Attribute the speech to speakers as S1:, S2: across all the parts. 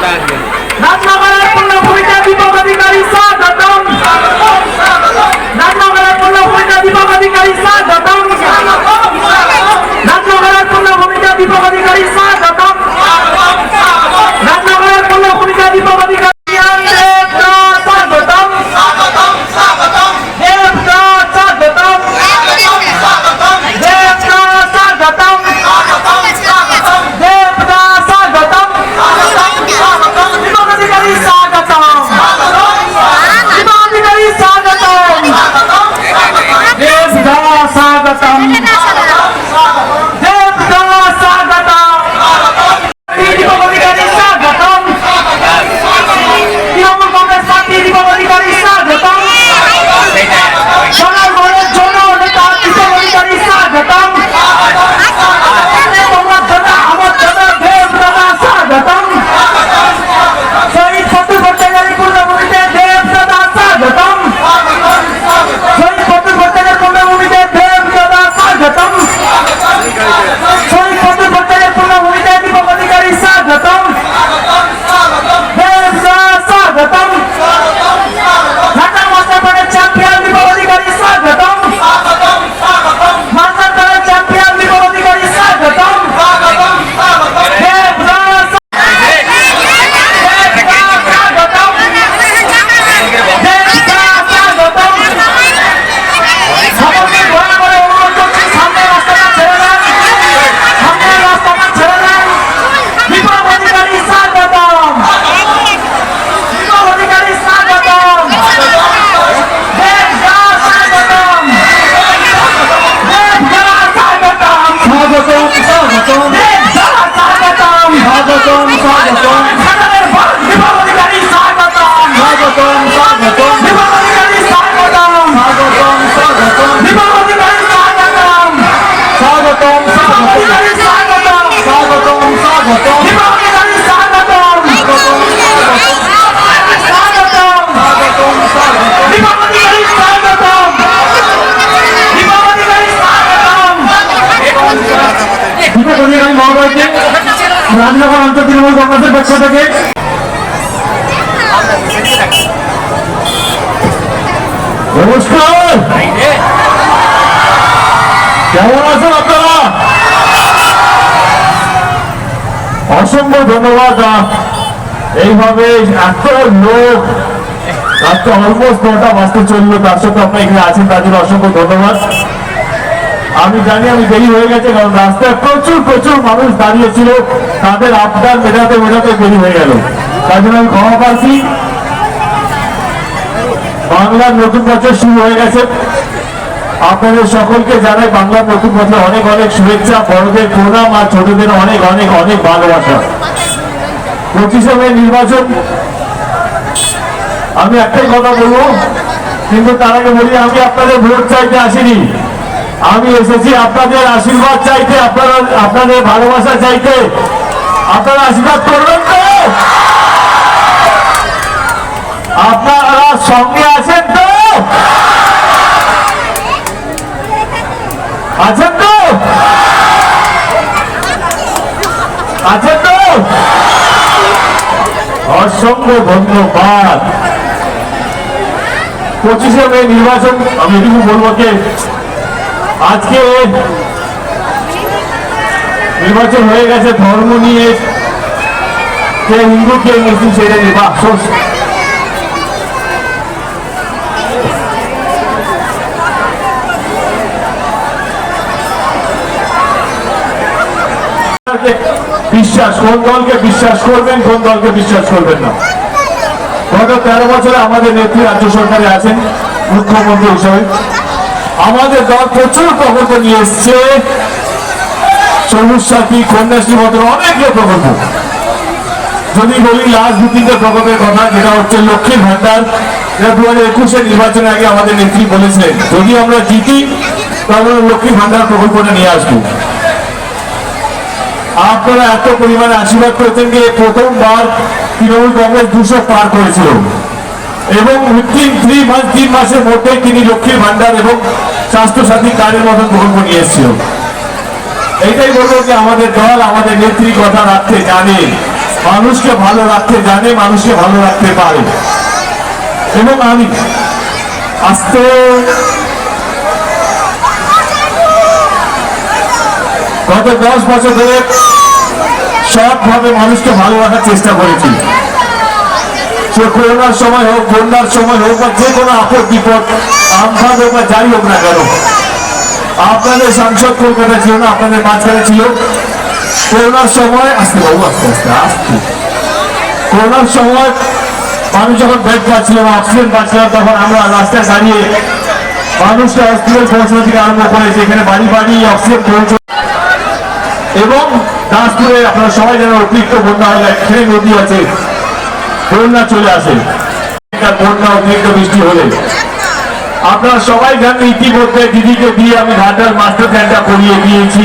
S1: রাজনগরের পূর্ণভূমিকা দীপক অধিকারী স্বাগতম রাজনগরের পূর্ণভূমিকা দীপক অধিকারী স্বাগতম রাজনগরের পূর্ণভূমিকা দীপক অধিকারী স্বাগতম
S2: থেকে। নমস্কার। কেমন আছেন আপনারা? অসংখ্য ধন্যবাদ এইভাবে এত লোক, রাত্রে অলমোস্ট নটা বাজতে চলল, তার সাথে আপনার এখানে আছেন জন্য অসংখ্য ধন্যবাদ। আমি জানি আমি দেরি হয়ে গেছে, কারণ রাস্তায় প্রচুর প্রচুর মানুষ দাঁড়িয়েছিল। তাদের আবদার মেটাতে মেটাতে দেরি হয়ে গেল। তার জন্য আমি ক্ষমা পাচ্ছি বাংলার নতুন বছর শুরু হয়ে গেছে। আপনাদের সকলকে জানাই বাংলার নতুন বছর অনেক অনেক শুভেচ্ছা। বড়দের প্রণাম আর ছোটদের অনেক অনেক অনেক ভালোবাসা। পঁচিশে মে নির্বাচন। আমি একটাই কথা বলব, কিন্তু তার আগে বলি, আমি আপনাদের ভোট চাইতে আসিনি। আমি এসেছি আপনাদের আশীর্বাদ চাইতে, আপনারা, আপনাদের ভালোবাসা চাইতে। আপনারা আশীর্বাদ করবেন তো? আপনারা সঙ্গে আছেন তো? আছেন তো? আছেন তো? অসংখ্য ধন্যবাদ। পঁচিশে মে নির্বাচন, আমি এটুকু বলব আজকে নির্বাচন হয়ে গেছে, ধর্ম নিয়ে কে হিন্দু কে মুসলিম সেটা নির্বাচন বিশ্বাস, কোন দলকে বিশ্বাস করবেন, কোন দলকে বিশ্বাস করবেন না। গত তেরো বছরে আমাদের নেত্রী রাজ্য সরকারে আছেন, মুখ্যমন্ত্রী হিসাবে। আমাদের দল প্রচুর প্রকল্প নিয়ে এসছে। সবুজ সাথী কন্যাশ্রী মতন অনেকগুলো প্রকল্প। যদি বলি তিনটে প্রকল্পের কথা, যেটা হচ্ছে লক্ষ্মীর ভান্ডার যেটা দু হাজার একুশে নির্বাচনের আগে আমাদের নেত্রী বলেছিলেন যদি আমরা জিতি, তাহলে লক্ষ্মী ভান্ডার প্রকল্পটা নিয়ে আসব। আপনারা এত পরিমাণে আশীর্বাদ করেছেন যে প্রথমবার তৃণমূল কংগ্রেস দুশো পার করেছিল। এবং উইথিন থ্রি মাস, তিন মাসের মধ্যে তিনি লক্ষ্মীর ভান্ডার এবং স্বাস্থ্য সাথী কার্ডের মতন প্রকল্প নিয়ে এসেছিল এইটাই বলব যে আমাদের দল, আমাদের নেত্রী কথা রাখতে জানে, মানুষকে ভালো রাখতে জানে, মানুষকে ভালো রাখতে পারে। এবং আমি আস্তে গত দশ বছর ধরে সবভাবে মানুষকে ভালো রাখার চেষ্টা করেছি। সে করোনার সময় হোক বন্যার সময় হোক বা যে কোনো আপদ বিপদ, আমফান হোক বা যাই হোক না কেন, আপনাদের সাংসদ কলকাতা ছিল না, আপনাদের মাঝখানে ছিল। করোনার সময়, আসতে বাবু, আস্তে আস্তে, আসতে। করোনার সময় মানুষ যখন বেড পাচ্ছিল না অক্সিজেন পাচ্ছিল, তখন আমরা রাস্তায় দাঁড়িয়ে মানুষকে হসপিটাল পৌঁছানো থেকে আরম্ভ করে যেখানে বাড়ি বাড়ি, অক্সিজেন পৌঁছ এবং দাসপুরে আপনারা সবাই যেন অতিরিক্ত বন্যা হলে একখানে নদী আছে। বন্যা চলে আসে। বন্যা অতিরিক্ত বৃষ্টি হলে। আপনারা সবাই জানেন, ইতিমধ্যে দিদিকে দিয়ে আমি ঘাটার মাস্টার প্ল্যানটা করিয়ে দিয়েছি।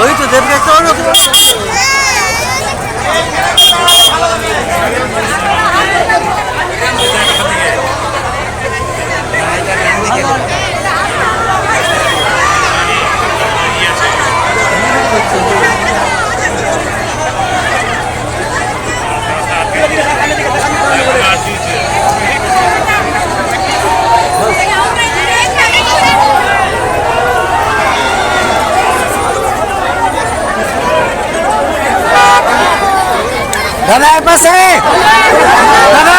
S3: ওই তো দেবকে একটা হলো। দাদা এক পাশে। দাদা।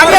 S4: আমি